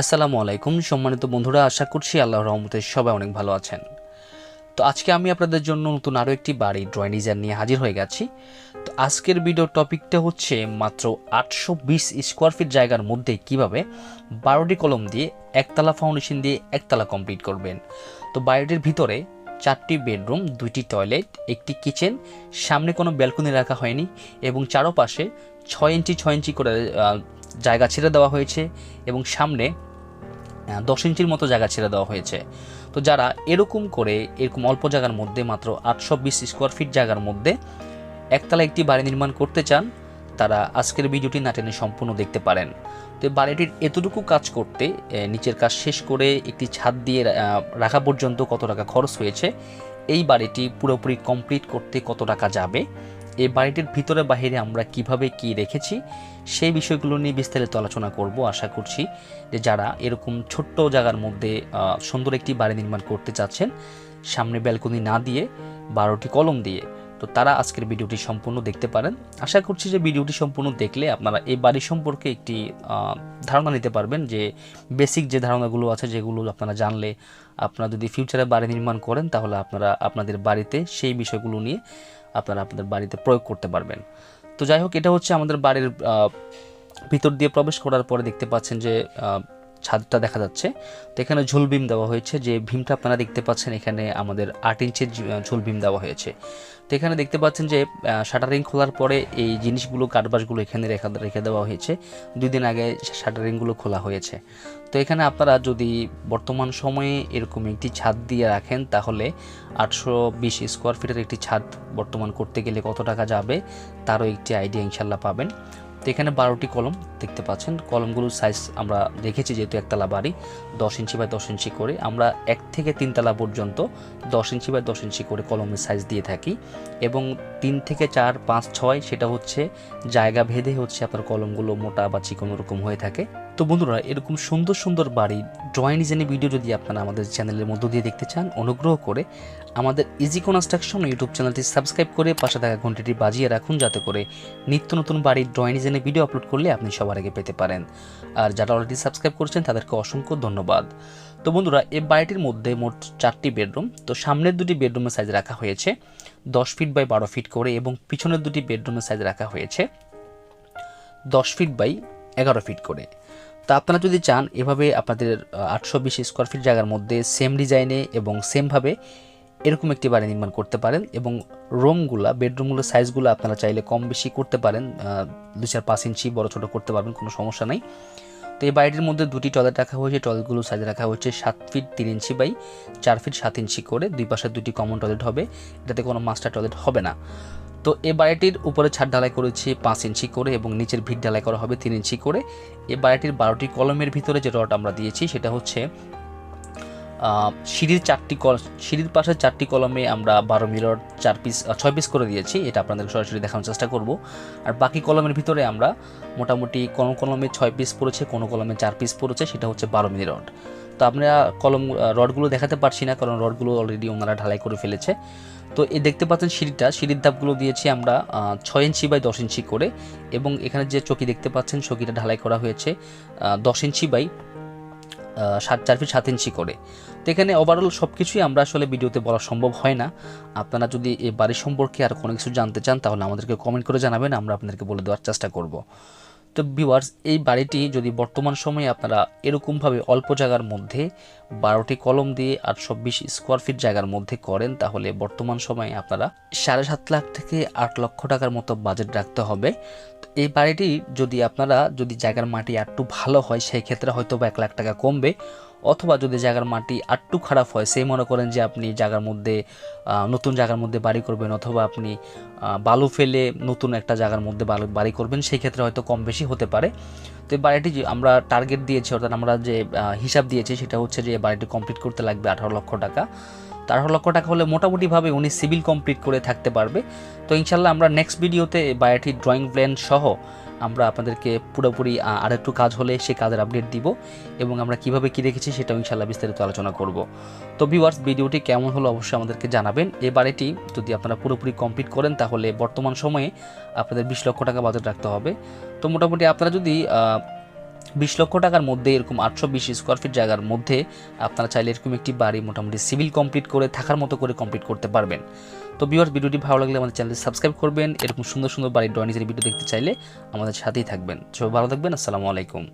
আসসালামু আলাইকুম। সম্মানিত বন্ধুরা, আশা করছি আল্লাহ রহমতে সবাই অনেক ভালো আছেন। তো আজকে আমি আপনাদের জন্য নতুন আরও একটি বাড়ি ড্রয়িং ডিজাইন নিয়ে হাজির হয়ে গেছি। তো আজকের ভিডিও টপিকটা হচ্ছে মাত্র আটশো বিশ স্কোয়ার ফিট জায়গার মধ্যে কীভাবে বারোটি কলম দিয়ে একতলা ফাউন্ডেশন দিয়ে একতলা কমপ্লিট করবেন। তো বাড়িটির ভিতরে চারটি বেডরুম, দুইটি টয়লেট, একটি কিচেন, সামনে কোনো ব্যালকনি রাখা হয়নি এবং চারোপাশে ছয় ইঞ্চি ছয় ইঞ্চি করে জায়গা ছেড়ে দেওয়া হয়েছে এবং সামনে দশ ইঞ্চির মতো জায়গা ছেড়ে দেওয়া হয়েছে। তো যারা এরকম করে, এরকম অল্প জায়গার মধ্যে মাত্র আটশো বিশ স্কোয়ার ফিট জায়গার মধ্যে একতলা একটি বাড়ি নির্মাণ করতে চান, তারা আজকের ভিডিওটি না টেনে সম্পূর্ণ দেখতে পারেন। তো বাড়িটির এতটুকু কাজ করতে নিচের কাজ শেষ করে একটি ছাদ দিয়ে রাখা পর্যন্ত কত টাকা খরচ হয়েছে, এই বাড়িটি পুরোপুরি কমপ্লিট করতে কত টাকা যাবে এই বাড়িটির ভিতরে বাহিরে আমরা কীভাবে কি রেখেছি, সেই বিষয়গুলো নিয়ে বিস্তারিত আলোচনা করব। আশা করছি যে যারা এরকম ছোট্ট জায়গার মধ্যে সুন্দর একটি বাড়ি নির্মাণ করতে চাচ্ছেন, সামনে ব্যালকনি না দিয়ে বারোটি কলম দিয়ে, তো তারা আজকের ভিডিওটি সম্পূর্ণ দেখতে পারেন। আশা করছি যে ভিডিওটি সম্পূর্ণ দেখলে আপনারা এই বাড়ি সম্পর্কে একটি ধারণা নিতে পারবেন যে বেসিক যে ধারণাগুলো আছে, যেগুলো আপনারা জানলে আপনারা যদি ফিউচারে বাড়ি নির্মাণ করেন, তাহলে আপনারা আপনাদের বাড়িতে সেই বিষয়গুলো নিয়ে আপনারা আপনাদের বাড়িতে প্রয়োগ করতে পারবেন। তো যাই হোক, এটা হচ্ছে আমাদের বাড়ির ভিতর দিয়ে প্রবেশ করার পরে দেখতে পাচ্ছেন যে ছাদটা দেখা যাচ্ছে। তো এখানে ঝুল বিম দেওয়া হয়েছে। যে ভীমটা আপনারা দেখতে পাচ্ছেন, এখানে আমাদের আট ইঞ্চের ঝুল বিম দেওয়া হয়েছে। তো এখানে দেখতে পাচ্ছেন যে শাটারিং খোলার পরে এই জিনিসগুলো, কাঠবাসগুলো এখানে রেখা রেখে দেওয়া হয়েছে। দুই দিন আগে শাটারিংগুলো খোলা হয়েছে। তো এখানে আপনারা যদি বর্তমান সময়ে এরকম একটি ছাদ দিয়ে রাখেন, তাহলে আটশো বিশ স্কোয়ার ফিটের একটি ছাদ বর্তমান করতে গেলে কত টাকা যাবে, তারও একটি আইডিয়া ইনশাল্লাহ পাবেন। তো এখানে বারোটি কলম দেখতে পাচ্ছেন। কলমগুলোর সাইজ আমরা দেখেছি যেহেতু একতলা বাড়ি, দশ ইঞ্চি বাই দশ ইঞ্চি করে। আমরা এক থেকে তিনতলা পর্যন্ত দশ ইঞ্চি বাই দশ ইঞ্চি করে কলমের সাইজ দিয়ে থাকি এবং তিন থেকে চার, পাঁচ, ছয়, সেটা হচ্ছে জায়গা ভেদে হচ্ছে আপনার কলমগুলো মোটা বা চিকন রকম হয়ে থাকে। তো বন্ধুরা, এরকম সুন্দর সুন্দর বাড়ি ড্রয়িং ডিজাইনের ভিডিও যদি আপনারা আমাদের চ্যানেলের মধ্য দিয়ে দেখতে চান, অনুগ্রহ করে আমাদের ইজি কনস্ট্রাকশন ইউটিউব চ্যানেলটি সাবস্ক্রাইব করে পাশে থাকা ঘন্টিটি বাজিয়ে রাখুন, যাতে করে নিত্য নতুন বাড়ির ড্রয়িং ডিজাইনের ভিডিও আপলোড করলে আপনি সবার আগে পেতে পারেন। আর যারা অলরেডি সাবস্ক্রাইব করেছেন, তাদেরকে অসংখ্য ধন্যবাদ। তো বন্ধুরা এই বাড়িটির মধ্যে মোট চারটি বেডরুম তো সামনের দুটি বেডরুমের সাইজ রাখা হয়েছে, দশ ফিট বাই বারো ফিট করে এবং পিছনের দুটি বেডরুমের সাইজ রাখা হয়েছে, দশ ফিট বাই এগারো ফিট করে। তো আপনারা যদি চান, এভাবে আপনাদের আটশো বিশ স্কোয়ার ফিট জায়গার মধ্যে সেম ডিজাইনে এবং সেমভাবে এরকম একটি বাড়ি নির্মাণ করতে পারেন এবং রুমগুলা বেডরুমগুলোর সাইজগুলো আপনারা চাইলে কম বেশি করতে পারেন দু চার পাঁচ ইঞ্চি বড় ছোটো করতে পারবেন, কোনো সমস্যা নাই। তো এই বাড়িটির মধ্যে দুটি টয়লেট রাখা হয়েছে, টয়লেটগুলো সাইজ রাখা হয়েছে সাত ফিট তিন ইঞ্চি বাই চার ফিট সাত ইঞ্চি করে, দুই পাশে দুটি কমন টয়লেট হবে। এটাতে কোনো মাস্টার টয়লেট হবে না। তো এ বাড়িটির উপরে ছাদ ঢালাই করেছি পাঁচ ইঞ্চি করে এবং নিচের ভিট ঢালাই করা হবে তিন ইঞ্চি করে। এ বাড়িটির বারোটি কলমের ভিতরে যে রড আমরা দিয়েছি সেটা হচ্ছে সিঁড়ির চারটি কল, সিঁড়ির পাশে চারটি কলমে আমরা বারো মিলর চার পিস ছয় পিস করে দিয়েছি, এটা আপনাদের সরাসরি দেখানোর চেষ্টা করব। আর বাকি কলমের ভিতরে আমরা মোটামুটি কোনো কলমে ছয় পিস পড়েছে, কোনো কলমে চার পিস পড়েছে, সেটা হচ্ছে বারো মিলি রড তো আমরা কলম রডগুলো দেখাতে পারছি না কারণ রডগুলো অলরেডি ওনারা ঢালাই করে ফেলেছে। তো এই দেখতে পাচ্ছেন সিঁড়িটা, সিঁড়ির ধাপগুলো দিয়েছি আমরা ছয় ইঞ্চি বাই দশ ইঞ্চি করে এবং এখানে যে চকি দেখতে পাচ্ছেন চকিটা ঢালাই করা হয়েছে দশ ইঞ্চি বাই সাত, চার ফিট সাত ইঞ্চি করে। তো এখানে ওভারঅল সব কিছুই আমরা আসলে ভিডিওতে বলা সম্ভব হয় না। আপনারা যদি এই বাড়ি সম্পর্কে আর কোনো কিছু জানতে চান তাহলে আমাদেরকে কমেন্ট করে জানাবেন, আমরা আপনাদেরকে বলে দেওয়ার চেষ্টা করব। তো ভিউয়ার্স এই বাড়িটি যদি বর্তমান সময়ে আপনারা এরকমভাবে অল্প জায়গার মধ্যে বারোটি কলম দিয়ে আটশো বিশ স্কোয়ার ফিট জায়গার মধ্যে করেন, তাহলে বর্তমান সময়ে আপনারা সাড়ে সাত লাখ থেকে আট লক্ষ টাকার মতো বাজেট রাখতে হবে। এই বাড়িটি যদি আপনারা যদি জায়গার মাটি একটু ভালো হয়, সেই ক্ষেত্রে হয়তো বা এক লাখ টাকা কমবে। অথবা যদি জায়গার মাটি আটটু খারাপ হয়, সেই মনে করেন যে আপনি জায়গার মধ্যে নতুন জায়গার মধ্যে বাড়ি করবেন অথবা আপনি বালু ফেলে নতুন একটা জায়গার মধ্যে বাড়ি করবেন, সেই ক্ষেত্রে হয়তো কম বেশি হতে পারে। তো এই বাড়িটি আমরা টার্গেট দিয়েছি, অর্থাৎ আমরা যে হিসাব দিয়েছি, সেটা হচ্ছে যে বাড়িটি কমপ্লিট করতে লাগবে আঠারো লক্ষ টাকা। তো আঠারো লক্ষ টাকা হলে মোটামুটিভাবে উনি সিভিল কমপ্লিট করে থাকতে পারবে। তো ইনশাল্লাহ আমরা নেক্সট ভিডিওতে এই বাড়িটির ড্রয়িং প্ল্যান সহ আমরা আপনাদেরকে পুরোপুরি আহ, আরেকটু কাজ হলে সে কাজের আপডেট দিব এবং আমরা কীভাবে কি রেখেছি সেটাও ইনশাল্লাহ বিস্তারিত আলোচনা করব। তো ভিউয়ার্স ভিডিওটি কেমন হলো অবশ্যই আমাদেরকে জানাবেন। এই বাড়িটি যদি আপনারা পুরোপুরি কমপ্লিট করেন তাহলে বর্তমান সময়ে আপনাদের বিশ লক্ষ টাকা বাজেট রাখতে হবে। তো মোটামুটি আপনারা যদি বিশ লক্ষ টাকার মধ্যে এরকম আটশো বিশ স্কোয়ার ফিট জায়গার মধ্যে আপনারা চাইলে এরকম একটি বাড়ি মোটামুটি সিভিল কমপ্লিট করে, থাকার মতো করে কমপ্লিট করতে পারবেন। তো বিওর ভিডিওটি ভালো লাগলে আমাদের চ্যানেলটি সাবস্ক্রাইব করবেন। এরকম সুন্দর সুন্দর বাড়ির ড্রয়িংসের ভিডিও দেখতে চাইলে আমাদের সাথেই থাকবেন। সবাই ভালো থাকবেন, আসসালামু আলাইকুম।